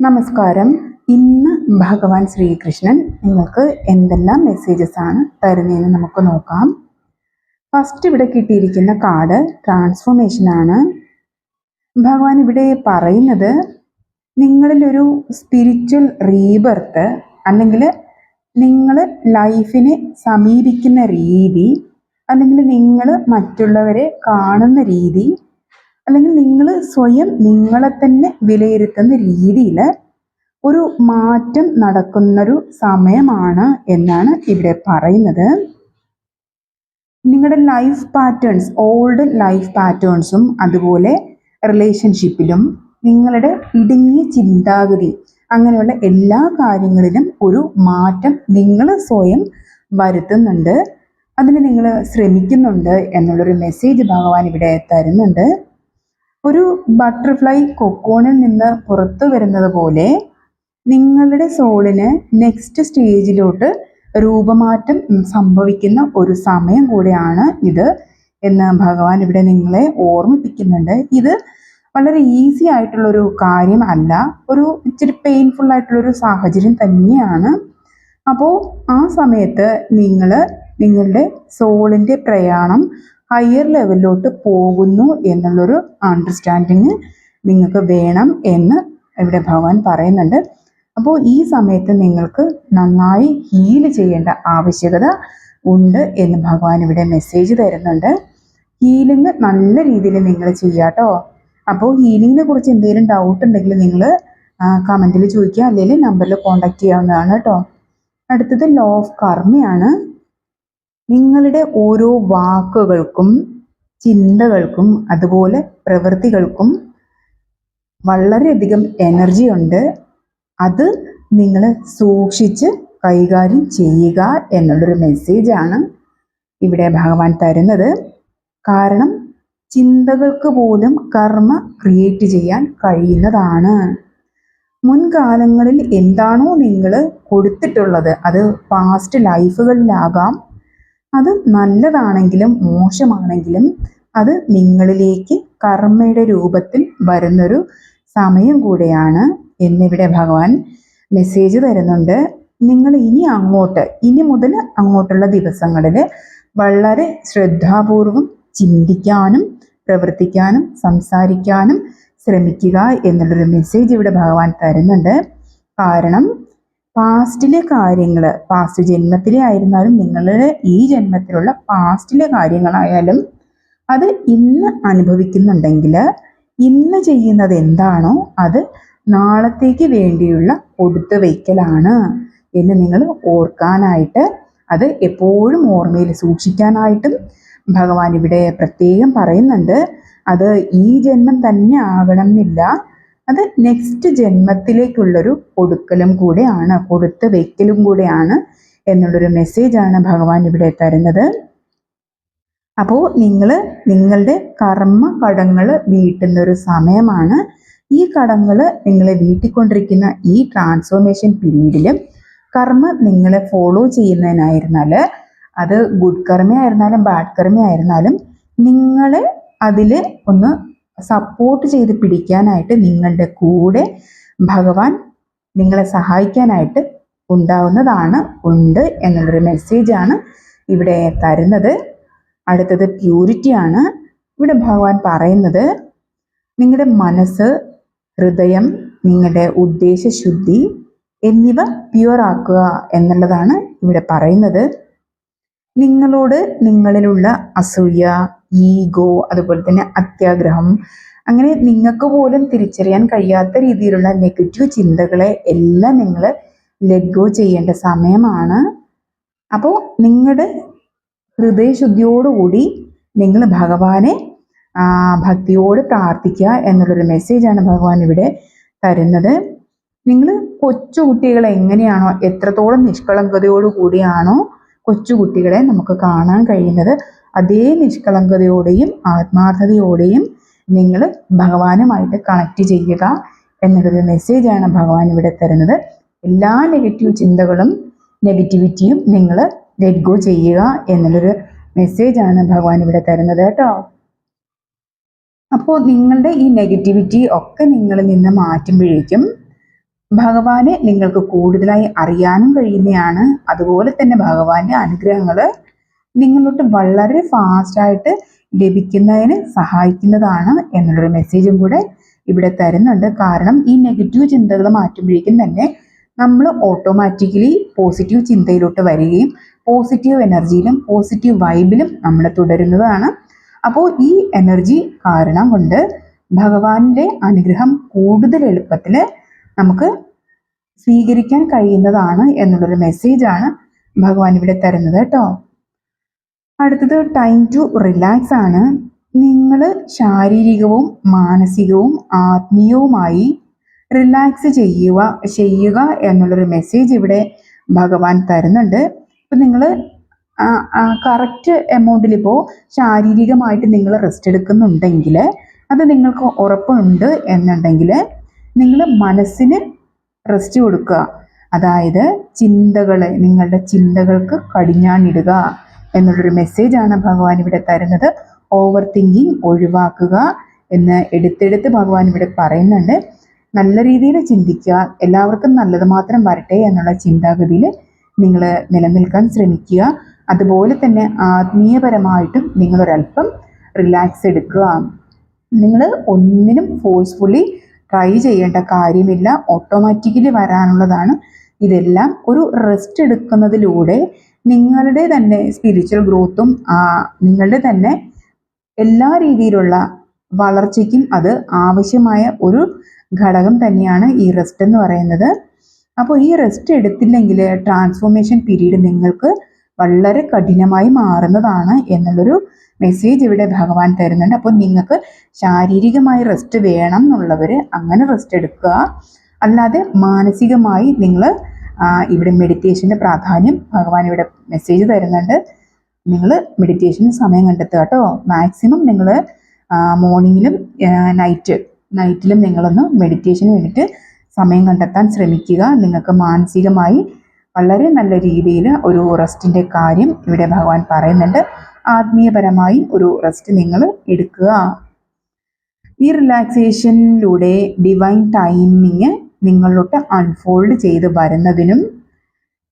നമസ്കാരം. ഇന്ന് ഭഗവാൻ ശ്രീകൃഷ്ണൻ നിങ്ങൾക്ക് എന്തെല്ലാം മെസ്സേജസ് ആണ് തരുന്നതെന്ന് നമുക്ക് നോക്കാം. ഫസ്റ്റ് ഇവിടെ കിട്ടിയിരിക്കുന്ന കാർഡ് ട്രാൻസ്ഫോർമേഷൻ ആണ്. ഭഗവാൻ ഇവിടെ പറയുന്നത് നിങ്ങളിലൊരു സ്പിരിച്വൽ റീബർത്ത് അല്ലെങ്കിൽ നിങ്ങൾ ലൈഫിനെ സമീപിക്കുന്ന രീതി അല്ലെങ്കിൽ നിങ്ങൾ മറ്റുള്ളവരെ കാണുന്ന രീതി അല്ലെങ്കിൽ നിങ്ങൾ സ്വയം നിങ്ങളെ തന്നെ വിലയിരുത്തുന്ന രീതിയിൽ ഒരു മാറ്റം നടക്കുന്നൊരു സമയമാണ് എന്നാണ് ഇവിടെ പറയുന്നത്. നിങ്ങളുടെ ലൈഫ് പാറ്റേൺസ് ഓൾഡ് ലൈഫ് പാറ്റേൺസും അതുപോലെ റിലേഷൻഷിപ്പിലും നിങ്ങളുടെ ഇടുങ്ങിയ ചിന്താഗതി അങ്ങനെയുള്ള എല്ലാ കാര്യങ്ങളിലും ഒരു മാറ്റം നിങ്ങൾ സ്വയം വരുത്തുന്നുണ്ട്. അതിന് നിങ്ങൾ ശ്രമിക്കുന്നുണ്ട് എന്നുള്ളൊരു മെസ്സേജ് ഭഗവാൻ ഇവിടെ തരുന്നുണ്ട്. ഒരു ബട്ടർഫ്ലൈ കൊക്കോണിൽ നിന്ന് പുറത്തു വരുന്നത് പോലെ നിങ്ങളുടെ സോളിന് നെക്സ്റ്റ് സ്റ്റേജിലോട്ട് രൂപമാറ്റം സംഭവിക്കുന്ന ഒരു സമയം കൂടെയാണ് ഇത് എന്ന് ഭഗവാൻ ഇവിടെ നിങ്ങളെ ഓർമ്മിപ്പിക്കുന്നുണ്ട്. ഇത് വളരെ ഈസി ആയിട്ടുള്ളൊരു കാര്യം അല്ല. ഒരു ഇച്ചിരി പെയിൻഫുൾ ആയിട്ടുള്ളൊരു സാഹചര്യം തന്നെയാണ്. അപ്പോൾ ആ സമയത്ത് നിങ്ങൾ നിങ്ങളുടെ സോളിന്റെ പ്രയാണം ഹയർ ലെവലിലോട്ട് പോകുന്നു എന്നുള്ളൊരു അണ്ടർസ്റ്റാൻഡിങ് നിങ്ങൾക്ക് വേണം എന്ന് ഇവിടെ ഭഗവാൻ പറയുന്നുണ്ട്. അപ്പോൾ ഈ സമയത്ത് നിങ്ങൾക്ക് നന്നായി ഹീൽ ചെയ്യേണ്ട ആവശ്യകത ഉണ്ട് എന്ന് ഭഗവാൻ ഇവിടെ മെസ്സേജ് തരുന്നുണ്ട്. ഹീലിംഗ് നല്ല രീതിയിൽ നിങ്ങൾ ചെയ്യാട്ടോ അപ്പോൾ ഹീലിങ്ങിനെ കുറിച്ച് എന്തെങ്കിലും ഡൗട്ട് ഉണ്ടെങ്കിൽ നിങ്ങൾ കമന്റിൽ ചോദിക്കുക. അല്ലെങ്കിൽ നമ്പറിൽ കോൺടാക്ട് ചെയ്യാവുന്നതാണ് കേട്ടോ അടുത്തത് ലോ ഓഫ് കർമ്മയാണ് നിങ്ങളുടെ ഓരോ വാക്കുകൾക്കും ചിന്തകൾക്കും അതുപോലെ പ്രവൃത്തികൾക്കും വളരെയധികം എനർജി ഉണ്ട്. അത് നിങ്ങൾ സൂക്ഷിച്ച് കൈകാര്യം ചെയ്യുക എന്നുള്ളൊരു മെസ്സേജാണ് ഇവിടെ ഭഗവാൻ തരുന്നത്. കാരണം ചിന്തകൾക്ക് പോലും കർമ്മ ക്രിയേറ്റ് ചെയ്യാൻ കഴിയുന്നതാണ്. മുൻകാലങ്ങളിൽ എന്താണോ നിങ്ങൾ കൊടുത്തിട്ടുള്ളത് അത് പാസ്റ്റ് ലൈഫുകളിലാകാം അത് നല്ലതാണെങ്കിലും മോശമാണെങ്കിലും അത് നിങ്ങളിലേക്ക് കർമ്മയുടെ രൂപത്തിൽ വരുന്നൊരു സമയം കൂടെയാണ് എന്നിവിടെ ഭഗവാൻ മെസ്സേജ് തരുന്നുണ്ട്. നിങ്ങൾ ഇനി അങ്ങോട്ട് ഇനി മുതൽ അങ്ങോട്ടുള്ള ദിവസങ്ങളിൽ വളരെ ശ്രദ്ധാപൂർവം ചിന്തിക്കാനും പ്രവർത്തിക്കാനും സംസാരിക്കാനും ശ്രമിക്കുക എന്നുള്ളൊരു മെസ്സേജ് ഇവിടെ ഭഗവാൻ തരുന്നുണ്ട്. കാരണം പാസ്റ്റിലെ കാര്യങ്ങൾ പാസ്റ്റ് ജന്മത്തിലെ ആയിരുന്നാലും നിങ്ങളുടെ ഈ ജന്മത്തിലുള്ള പാസ്റ്റിലെ കാര്യങ്ങളായാലും അത് ഇന്ന് അനുഭവിക്കുന്നുണ്ടെങ്കിൽ ഇന്ന് ചെയ്യുന്നത് എന്താണോ അത് നാളത്തേക്ക് വേണ്ടിയുള്ള കൊടുത്തു വയ്ക്കലാണ് എന്ന് നിങ്ങൾ ഓർക്കാനായിട്ട് അത് എപ്പോഴും ഓർമ്മയിൽ സൂക്ഷിക്കാനായിട്ടും ഭഗവാൻ ഇവിടെ പ്രത്യേകം പറയുന്നുണ്ട്. അത് ഈ ജന്മം തന്നെ ആകണം എന്നില്ല അത് നെക്സ്റ്റ് ജന്മത്തിലേക്കുള്ളൊരു കൊടുക്കലും കൂടെയാണ് കൊടുത്ത് വെക്കലും കൂടെയാണ് എന്നുള്ളൊരു മെസ്സേജാണ് ഭഗവാൻ ഇവിടെ തരുന്നത്. അപ്പോൾ നിങ്ങൾ നിങ്ങളുടെ കർമ്മ കടങ്ങൾ വീട്ടുന്ന ഒരു സമയമാണ്. ഈ കടങ്ങൾ നിങ്ങളെ വീട്ടിക്കൊണ്ടിരിക്കുന്ന ഈ ട്രാൻസ്ഫോർമേഷൻ പീരീഡിലും കർമ്മ നിങ്ങളെ ഫോളോ ചെയ്യുന്നതിനായിരുന്നാൽ അത് ഗുഡ് കർമ്മയായിരുന്നാലും ബാഡ് കർമ്മയായിരുന്നാലും നിങ്ങളെ അതിൽ ഒന്ന് സപ്പോർട്ട് ചെയ്ത് പിടിക്കാനായിട്ട് നിങ്ങളുടെ കൂടെ ഭഗവാൻ നിങ്ങളെ സഹായിക്കാനായിട്ട് ഉണ്ടാവുന്നതാണ് ഉണ്ട് എന്നുള്ളൊരു മെസ്സേജാണ് ഇവിടെ തരുന്നത്. അടുത്തത് പ്യൂരിറ്റിയാണ് ഇവിടെ ഭഗവാൻ പറയുന്നത് നിങ്ങളുടെ മനസ്സ് ഹൃദയം നിങ്ങളുടെ ഉദ്ദേശശുദ്ധി എന്നിവ പ്യുവർ ആക്കുക എന്നുള്ളതാണ് ഇവിടെ പറയുന്നത്. നിങ്ങളോട് നിങ്ങളിലുള്ള അസൂയ ഈഗോ അതുപോലെ തന്നെ അത്യാഗ്രഹം. അങ്ങനെ നിങ്ങൾക്ക് പോലും തിരിച്ചറിയാൻ കഴിയാത്ത രീതിയിലുള്ള നെഗറ്റീവ് ചിന്തകളെ എല്ലാം നിങ്ങൾ ലെറ്റ് ചെയ്യേണ്ട സമയമാണ്. അപ്പോൾ നിങ്ങളുടെ ഹൃദയശുദ്ധിയോടുകൂടി നിങ്ങൾ ഭഗവാനെ ഭക്തിയോട് പ്രാർത്ഥിക്കുക എന്നുള്ളൊരു മെസ്സേജാണ് ഭഗവാൻ ഇവിടെ തരുന്നത്. നിങ്ങൾ കൊച്ചു കുട്ടികളെ എങ്ങനെയാണോ എത്രത്തോളം നിഷ്കളങ്കതയോടു കൂടിയാണോ കൊച്ചു കുട്ടികളെ നമുക്ക് കാണാൻ കഴിയുന്നത്. അതേ നിഷ്കളങ്കതയോടെയും ആത്മാർത്ഥതയോടെയും നിങ്ങൾ ഭഗവാനുമായിട്ട് കണക്ട് ചെയ്യുക എന്നുള്ളൊരു മെസ്സേജാണ് ഭഗവാൻ ഇവിടെ തരുന്നത്. എല്ലാ നെഗറ്റീവ് ചിന്തകളും നെഗറ്റിവിറ്റിയും നിങ്ങൾ ലെറ്റ് ഗോ ചെയ്യുക എന്നുള്ളൊരു മെസ്സേജാണ് ഭഗവാൻ ഇവിടെ തരുന്നത് കേട്ടോ. അപ്പോൾ നിങ്ങളുടെ ഈ നെഗറ്റിവിറ്റി ഒക്കെ നിങ്ങളിൽ നിന്ന് മാറ്റുമ്പോഴേക്കും ഭഗവാനെ നിങ്ങൾക്ക് കൂടുതലായി അറിയാനും കഴിയുന്നതാണ്. അതുപോലെ തന്നെ ഭഗവാന്റെ അനുഗ്രഹങ്ങൾ നിങ്ങളോട്ട് വളരെ ഫാസ്റ്റായിട്ട് ലഭിക്കുന്നതിന് സഹായിക്കുന്നതാണ് എന്നുള്ളൊരു മെസ്സേജും കൂടെ ഇവിടെ തരുന്നുണ്ട്. കാരണം ഈ നെഗറ്റീവ് ചിന്തകൾ മാറ്റുമ്പോഴേക്കും തന്നെ നമ്മൾ ഓട്ടോമാറ്റിക്കലി പോസിറ്റീവ് ചിന്തയിലോട്ട് വരികയും പോസിറ്റീവ് എനർജിയിലും പോസിറ്റീവ് വൈബിലും നമ്മൾ തുടരുന്നതാണ്. അപ്പോൾ ഈ എനർജി കാരണം കൊണ്ട് ഭഗവാന്റെ അനുഗ്രഹം കൂടുതൽ എളുപ്പത്തിൽ നമുക്ക് സ്വീകരിക്കാൻ കഴിയുന്നതാണ് എന്നുള്ളൊരു മെസ്സേജാണ് ഭഗവാൻ ഇവിടെ തരുന്നത് കേട്ടോ. അടുത്തത് ടൈം ടു റിലാക്സ് ആണ്. നിങ്ങൾ ശാരീരികവും മാനസികവും ആത്മീയവുമായി റിലാക്സ് ചെയ്യുക ചെയ്യുക എന്നുള്ളൊരു മെസ്സേജ് ഇവിടെ ഭഗവാൻ തരുന്നുണ്ട്. ഇപ്പം നിങ്ങൾ കറക്റ്റ് എമൗണ്ടിൽ ഇപ്പോൾ ശാരീരികമായിട്ട് നിങ്ങൾ റെസ്റ്റ് എടുക്കുന്നുണ്ടെങ്കിൽ അത് നിങ്ങൾക്ക് ഉറപ്പുണ്ട് എന്നുണ്ടെങ്കിൽ നിങ്ങൾ മനസ്സിന് റെസ്റ്റ് കൊടുക്കുക. അതായത് ചിന്തകളെ നിങ്ങളുടെ ചിന്തകൾക്ക് കടിഞ്ഞാണിടുക. എന്നുള്ളൊരു മെസ്സേജാണ് ഭഗവാൻ ഇവിടെ തരുന്നത്. ഓവർ തിങ്കിങ് ഒഴിവാക്കുക എന്ന് എടുത്തെടുത്ത് ഭഗവാൻ ഇവിടെ പറയുന്നുണ്ട്. നല്ല രീതിയിൽ ചിന്തിക്കുക എല്ലാവർക്കും നല്ലത് മാത്രം വരട്ടെ എന്നുള്ള ചിന്താഗതിയിൽ നിങ്ങൾ നിലനിൽക്കാൻ ശ്രമിക്കുക. അതുപോലെ തന്നെ ആത്മീയപരമായിട്ടും നിങ്ങളൊരല്പം റിലാക്സ് എടുക്കുക. നിങ്ങൾ ഒന്നിനും ഫോഴ്സ്ഫുള്ളി ട്രൈ ചെയ്യേണ്ട കാര്യമില്ല. ഓട്ടോമാറ്റിക്കലി വരാനുള്ളതാണ്. ഇതെല്ലാം ഒരു റെസ്റ്റ് എടുക്കുന്നതിലൂടെ നിങ്ങളുടെ തന്നെ സ്പിരിച്വൽ ഗ്രോത്തും നിങ്ങളുടെ തന്നെ എല്ലാ രീതിയിലുള്ള വളർച്ചയ്ക്കും അത് ആവശ്യമായ ഒരു ഘടകം തന്നെയാണ് ഈ റെസ്റ്റ് എന്ന് പറയുന്നത്. അപ്പോൾ ഈ റെസ്റ്റ് എടുത്തില്ലെങ്കിൽ ട്രാൻസ്ഫോർമേഷൻ പീരീഡ് നിങ്ങൾക്ക് വളരെ കഠിനമായി മാറുന്നതാണ് എന്നുള്ളൊരു മെസ്സേജ് ഇവിടെ ഭഗവാൻ തരുന്നുണ്ട്. അപ്പോൾ നിങ്ങൾക്ക് ശാരീരികമായി റെസ്റ്റ് വേണം എന്നുള്ളവർ അങ്ങനെ റെസ്റ്റ് എടുക്കുക. അല്ലാതെ മാനസികമായി നിങ്ങൾ ഇവിടെ മെഡിറ്റേഷന്റെ പ്രാധാന്യം ഭഗവാൻ ഇവിടെ മെസ്സേജ് തരുന്നുണ്ട്. നിങ്ങൾ മെഡിറ്റേഷൻ സമയം കണ്ടെത്തുക കേട്ടോ. മാക്സിമം നിങ്ങൾ മോർണിംഗിലും നൈറ്റ് നൈറ്റിലും നിങ്ങളൊന്ന് മെഡിറ്റേഷന് വേണ്ടിയിട്ട് സമയം കണ്ടെത്താൻ ശ്രമിക്കുക. നിങ്ങൾക്ക് മാനസികമായി വളരെ നല്ല രീതിയിൽ ഒരു റെസ്റ്റിന്റെ കാര്യം ഇവിടെ ഭഗവാൻ പറയുന്നുണ്ട്. ആത്മീയപരമായി ഒരു റെസ്റ്റ് നിങ്ങൾ എടുക്കുക. ഈ റിലാക്സേഷനിലൂടെ ഡിവൈൻ ടൈമിങ് നിങ്ങളിലോട്ട് അൺഫോൾഡ് ചെയ്ത് വരുന്നതിനും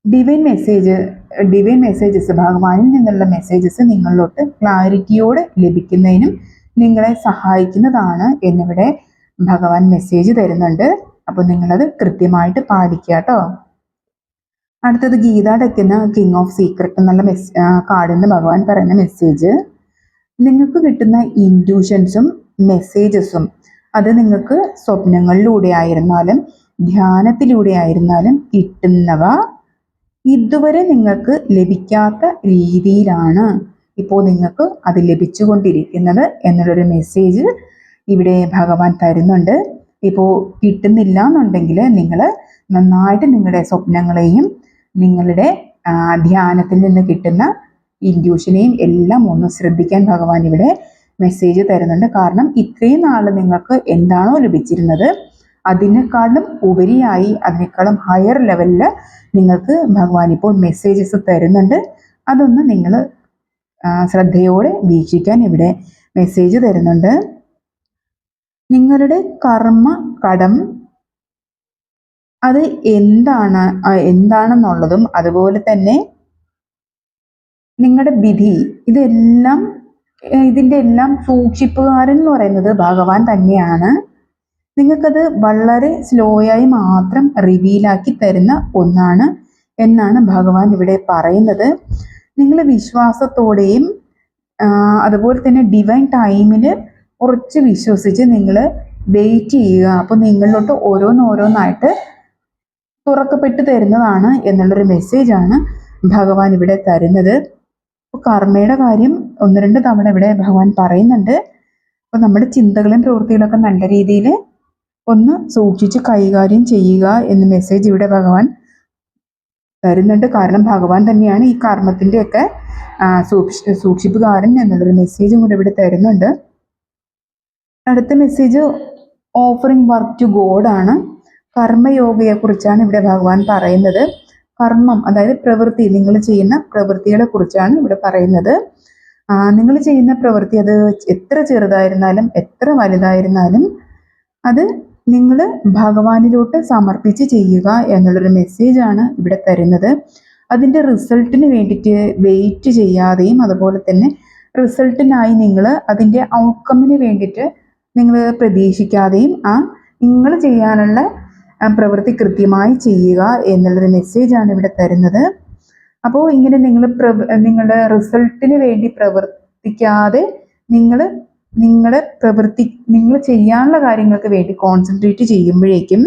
ഡിവൈൻ മെസ്സേജ് ഡിവൈൻ മെസ്സേജസ് ഭഗവാനിൽ നിന്നുള്ള മെസ്സേജസ് നിങ്ങളിലോട്ട് ക്ലാരിറ്റിയോടെ ലഭിക്കുന്നതിനും നിങ്ങളെ സഹായിക്കുന്നതാണ് എന്നിവിടെ ഭഗവാൻ മെസ്സേജ് തരുന്നുണ്ട്. അപ്പോൾ നിങ്ങളത് കൃത്യമായിട്ട് പാലിക്കുക കേട്ടോ. അടുത്തത് ഗീത ഡെക്കുന്ന കിങ് ഓഫ് സീക്രട്ട് എന്നുള്ള മെസ് കാർഡിൽ ഭഗവാൻ പറയുന്ന മെസ്സേജ് നിങ്ങൾക്ക് കിട്ടുന്ന ഇൻഡ്യൂഷൻസും മെസ്സേജസും അത് നിങ്ങൾക്ക് സ്വപ്നങ്ങളിലൂടെ ആയിരുന്നാലും ധ്യാനത്തിലൂടെ ആയിരുന്നാലും കിട്ടുന്നവ ഇതുവരെ നിങ്ങൾക്ക് ലഭിക്കാത്ത രീതിയിലാണ് ഇപ്പോൾ നിങ്ങൾക്ക് അത് ലഭിച്ചുകൊണ്ടിരിക്കുന്നത് എന്നുള്ളൊരു മെസ്സേജ് ഇവിടെ ഭഗവാൻ തരുന്നുണ്ട്. ഇപ്പോൾ കിട്ടുന്നില്ല എന്നുണ്ടെങ്കിൽ നിങ്ങൾ നന്നായിട്ട് നിങ്ങളുടെ സ്വപ്നങ്ങളെയും നിങ്ങളുടെ ധ്യാനത്തിൽ നിന്ന് കിട്ടുന്ന ഇൻഡ്യൂഷനെയും എല്ലാം ഒന്ന് ശ്രദ്ധിക്കാൻ ഭഗവാൻ ഇവിടെ മെസ്സേജ് തരുന്നുണ്ട്. കാരണം ഇത്രയും നാൾ നിങ്ങൾക്ക് എന്താണോ ലഭിച്ചിരുന്നത് അതിനേക്കാളും ഉപരിയായി അതിനേക്കാളും ഹയർ ലെവലിൽ നിങ്ങൾക്ക് ഭഗവാൻ ഇപ്പോൾ മെസ്സേജസ് തരുന്നുണ്ട്. അതൊന്ന് നിങ്ങൾ ശ്രദ്ധയോടെ വീക്ഷിക്കാൻ ഇവിടെ മെസ്സേജ് തരുന്നുണ്ട്. നിങ്ങളുടെ കർമ്മ കടം അത് എന്താണ് എന്താണെന്നുള്ളതും അതുപോലെ തന്നെ നിങ്ങളുടെ വിധി ഇതെല്ലാം ഇതിന്റെ എല്ലാം സൂക്ഷിപ്പുകാരൻ എന്ന് പറയുന്നത് ഭഗവാൻ തന്നെയാണ്. നിങ്ങൾക്കത് വളരെ സ്ലോയായി മാത്രം റിവീലാക്കി തരുന്ന ഒന്നാണ് എന്നാണ് ഭഗവാൻ ഇവിടെ പറയുന്നത്. നിങ്ങൾ വിശ്വാസത്തോടെയും അതുപോലെ തന്നെ ഡിവൈൻ ടൈമിൽ ഉറച്ച് വിശ്വസിച്ച് നിങ്ങൾ വെയിറ്റ് ചെയ്യുക. അപ്പോൾ നിങ്ങളിലോട്ട് ഓരോന്നോരോന്നായിട്ട് തുറക്കപ്പെട്ട് തരുന്നതാണ് എന്നുള്ളൊരു മെസ്സേജാണ് ഭഗവാൻ ഇവിടെ തരുന്നത്. അപ്പോൾ കർമ്മയുടെ കാര്യം ഒന്ന് രണ്ട് തവണ ഇവിടെ ഭഗവാൻ പറയുന്നുണ്ട്. അപ്പോൾ നമ്മുടെ ചിന്തകളും പ്രവൃത്തികളൊക്കെ നല്ല രീതിയിൽ ഒന്ന് സൂക്ഷിച്ച് കൈകാര്യം ചെയ്യുക എന്ന മെസ്സേജ് ഇവിടെ ഭഗവാൻ തരുന്നുണ്ട്. കാരണം ഭഗവാൻ തന്നെയാണ് ഈ കർമ്മത്തിന്റെയൊക്കെ സൂക്ഷി സൂക്ഷിപ്പുകാരൻ എന്നുള്ളൊരു മെസ്സേജും കൂടെ ഇവിടെ തരുന്നുണ്ട്. അടുത്ത message offering work to God ആണ്. കർമ്മയോഗയെക്കുറിച്ചാണ് ഇവിടെ ഭഗവാൻ പറയുന്നത്. കർമ്മം അതായത് പ്രവൃത്തി നിങ്ങൾ ചെയ്യുന്ന പ്രവൃത്തികളെ കുറിച്ചാണ് ഇവിടെ പറയുന്നത്. നിങ്ങൾ ചെയ്യുന്ന പ്രവൃത്തി അത് എത്ര ചെറുതായിരുന്നാലും എത്ര വലുതായിരുന്നാലും അത് നിങ്ങൾ ഭഗവാനിലോട്ട് സമർപ്പിച്ച് ചെയ്യുക എന്നുള്ളൊരു മെസ്സേജാണ് ഇവിടെ തരുന്നത്. അതിന്റെ റിസൾട്ടിന് വേണ്ടിയിട്ട് വെയിറ്റ് ചെയ്യാതെയും അതുപോലെ തന്നെ റിസൾട്ടിനായി നിങ്ങൾ അതിന്റെ ഔട്ട്കമ്മിന് വേണ്ടിയിട്ട് നിങ്ങൾ പ്രതീക്ഷിക്കാതെയും ആ നിങ്ങൾ ചെയ്യാനുള്ള പ്രവൃത്തി കൃത്യമായി ചെയ്യുക എന്നുള്ളൊരു മെസ്സേജാണ് ഇവിടെ തരുന്നത്. അപ്പോൾ ഇങ്ങനെ നിങ്ങൾ നിങ്ങളുടെ റിസൾട്ടിന് വേണ്ടി പ്രവർത്തിക്കാതെ നിങ്ങൾ നിങ്ങളുടെ പ്രവൃത്തി നിങ്ങൾ ചെയ്യാനുള്ള കാര്യങ്ങൾക്ക് വേണ്ടി കോൺസെൻട്രേറ്റ് ചെയ്യുമ്പോഴേക്കും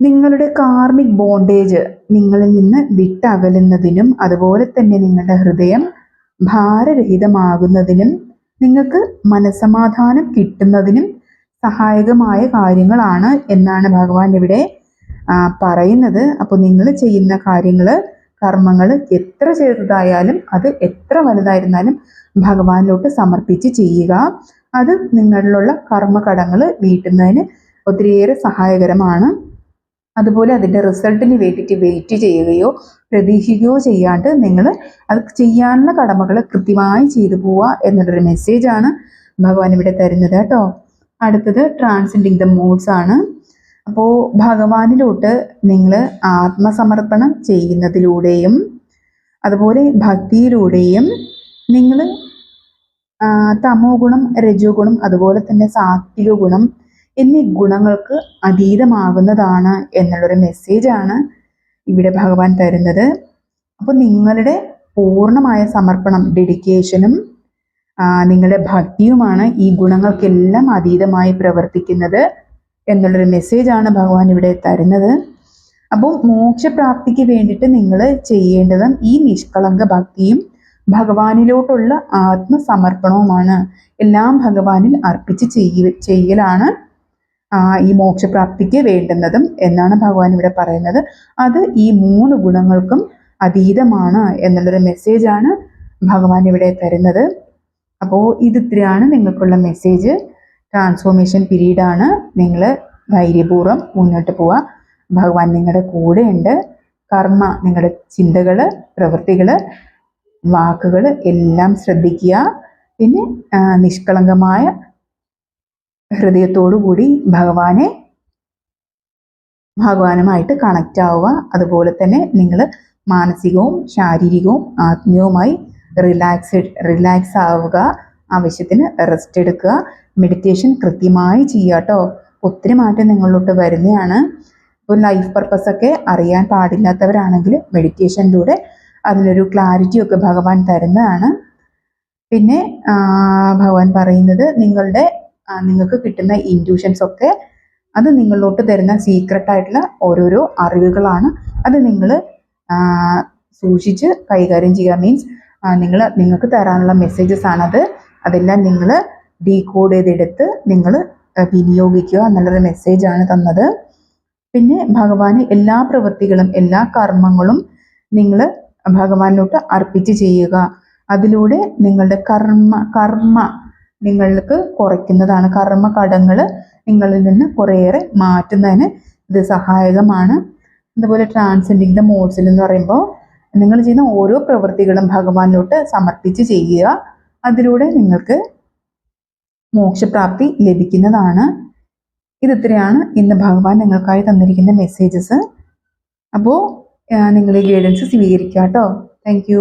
നിങ്ങളുടെ കാർമിക് ബോണ്ടേജ് നിങ്ങളിൽ നിന്ന് വിട്ടകലുന്നതിനും അതുപോലെ തന്നെ നിങ്ങളുടെ ഹൃദയം ഭാരരഹിതമാകുന്നതിനും നിങ്ങൾക്ക് മനസമാധാനം കിട്ടുന്നതിനും സഹായകമായ കാര്യങ്ങളാണ് എന്നാണ് ഭഗവാൻ ഇവിടെ പറയുന്നത്. അപ്പോൾ നിങ്ങൾ ചെയ്യുന്ന കാര്യങ്ങൾ കർമ്മങ്ങൾ എത്ര ചെറുതായാലും അത് എത്ര വലുതായിരുന്നാലും ഭഗവാനിലോട്ട് സമർപ്പിച്ച് ചെയ്യുക. അത് നിങ്ങളിലുള്ള കർമ്മകടങ്ങൾ വീട്ടുന്നതിന് ഒത്തിരിയേറെ സഹായകരമാണ്. അതുപോലെ അതിന്റെ റിസൾട്ടിന് വേണ്ടിയിട്ട് വെയിറ്റ് ചെയ്യുകയോ പ്രതീക്ഷിക്കുകയോ ചെയ്യാണ്ട് നിങ്ങൾ അത് ചെയ്യാനുള്ള കടമകൾ കൃത്യമായി ചെയ്തു പോവുക എന്നുള്ളൊരു മെസ്സേജാണ് ഭഗവാൻ ഇവിടെ തരുന്നത് കേട്ടോ. അടുത്തത് ട്രാൻസെൻഡിങ് ദ മൂഡ്സ് ആണ്. അപ്പോൾ ഭഗവാനിലോട്ട് നിങ്ങൾ ആത്മസമർപ്പണം ചെയ്യുന്നതിലൂടെയും അതുപോലെ ഭക്തിയിലൂടെയും നിങ്ങൾ തമോ ഗുണം രജോ ഗുണം അതുപോലെ തന്നെ സാത്വിക ഗുണം എന്നീ ഗുണങ്ങൾക്ക് അതീതമാകുന്നതാണ് എന്നുള്ളൊരു മെസ്സേജാണ് ഇവിടെ ഭഗവാൻ തരുന്നത്. അപ്പോൾ നിങ്ങളുടെ പൂർണമായ സമർപ്പണം ഡെഡിക്കേഷനും നിങ്ങളുടെ ഭക്തിയുമാണ് ഈ ഗുണങ്ങൾക്കെല്ലാം അതീതമായി പ്രവർത്തിക്കുന്നത് എന്നുള്ളൊരു മെസ്സേജാണ് ഭഗവാൻ ഇവിടെ തരുന്നത്. അപ്പോൾ മോക്ഷപ്രാപ്തിക്ക് വേണ്ടിയിട്ട് നിങ്ങൾ ചെയ്യേണ്ടതും ഈ നിഷ്കളങ്ക ഭക്തിയും ഭഗവാനിലോട്ടുള്ള ആത്മസമർപ്പണവുമാണ്. എല്ലാം ഭഗവാനിൽ അർപ്പിച്ച് ചെയ്യ ചെയ്യലാണ് ഈ മോക്ഷപ്രാപ്തിക്ക് വേണ്ടുന്നതും എന്നാണ് ഭഗവാൻ ഇവിടെ പറയുന്നത്. അത് ഈ മൂന്ന് ഗുണങ്ങൾക്കും അതീതമാണ് എന്നുള്ളൊരു മെസ്സേജാണ് ഭഗവാൻ ഇവിടെ തരുന്നത്. അപ്പോൾ ഇത് ഇത്രയാണ് നിങ്ങൾക്കുള്ള മെസ്സേജ് ട്രാൻസ്ഫോർമേഷൻ പീരീഡാണ്. നിങ്ങൾ ധൈര്യപൂർവം മുന്നോട്ട് പോവുക ഭഗവാൻ നിങ്ങളുടെ കൂടെയുണ്ട്. കർമ്മ നിങ്ങളുടെ ചിന്തകൾ പ്രവൃത്തികൾ വാക്കുകൾ എല്ലാം ശ്രദ്ധിക്കുക. പിന്നെ നിഷ്കളങ്കമായ ഹൃദയത്തോടു കൂടി ഭഗവാനെ ഭഗവാനുമായിട്ട് കണക്റ്റ് ആവുക. അതുപോലെ തന്നെ നിങ്ങൾ മാനസികവും ശാരീരികവും ആത്മീയവുമായി റിലാക്സ് റിലാക്സ് ആവുക. ആവശ്യത്തിന് റെസ്റ്റ് എടുക്കുക. മെഡിറ്റേഷൻ കൃത്യമായി ചെയ്യുക കേട്ടോ ഒത്തിരി മാറ്റം നിങ്ങളിലോട്ട് വരുന്നതാണ്. ഇപ്പോൾ ലൈഫ് പർപ്പസ് ഒക്കെ അറിയാൻ പാടില്ലാത്തവരാണെങ്കിൽ മെഡിറ്റേഷനിലൂടെ അതിനൊരു ക്ലാരിറ്റി ഒക്കെ ഭഗവാൻ തരുന്നതാണ്. പിന്നെ ഭഗവാൻ പറയുന്നത് നിങ്ങളുടെ നിങ്ങൾക്ക് കിട്ടുന്ന ഇന്റ്യൂഷൻസ് ഒക്കെ അത് നിങ്ങളിലോട്ട് തരുന്ന സീക്രട്ട് ആയിട്ടുള്ള ഓരോരോ അറിവുകളാണ്. അത് നിങ്ങൾ സൂക്ഷിച്ച് കൈകാര്യം ചെയ്യുക. മീൻസ് നിങ്ങൾ നിങ്ങൾക്ക് തരാനുള്ള മെസ്സേജസ് ആണത്. അതെല്ലാം നിങ്ങൾ ഡീകോഡ് ചെയ്തെടുത്ത് നിങ്ങൾ വിനിയോഗിക്കുക എന്നുള്ളൊരു മെസ്സേജാണ് തന്നത്. പിന്നെ ഭഗവാന് എല്ലാ പ്രവൃത്തികളും എല്ലാ കർമ്മങ്ങളും നിങ്ങൾ ഭഗവാനിലോട്ട് അർപ്പിച്ച് ചെയ്യുക. അതിലൂടെ നിങ്ങളുടെ കർമ്മ കർമ്മ നിങ്ങൾക്ക് കുറയ്ക്കുന്നതാണ്. കർമ്മ കടങ്ങൾ നിങ്ങളിൽ നിന്ന് കുറേയേറെ മാറ്റുന്നതിന് ഇത് സഹായകമാണ്. അതുപോലെ ട്രാൻസെൻഡിങ് ദ മോഡ്സിൽ എന്ന് പറയുമ്പോൾ നിങ്ങൾ ചെയ്യുന്ന ഓരോ പ്രവൃത്തികളും ഭഗവാനിലോട്ട് സമർപ്പിച്ച് ചെയ്യുക. അതിലൂടെ നിങ്ങൾക്ക് മോക്ഷപ്രാപ്തി ലഭിക്കുന്നതാണ്. ഇതിത്രയാണ്? ഇന്ന് ഭഗവാൻ നിങ്ങൾക്കായി തന്നിരിക്കുന്ന മെസ്സേജസ് അപ്പോൾ നിങ്ങൾ ഈ ഗൈഡൻസ് സ്വീകരിക്കുക കേട്ടോ താങ്ക്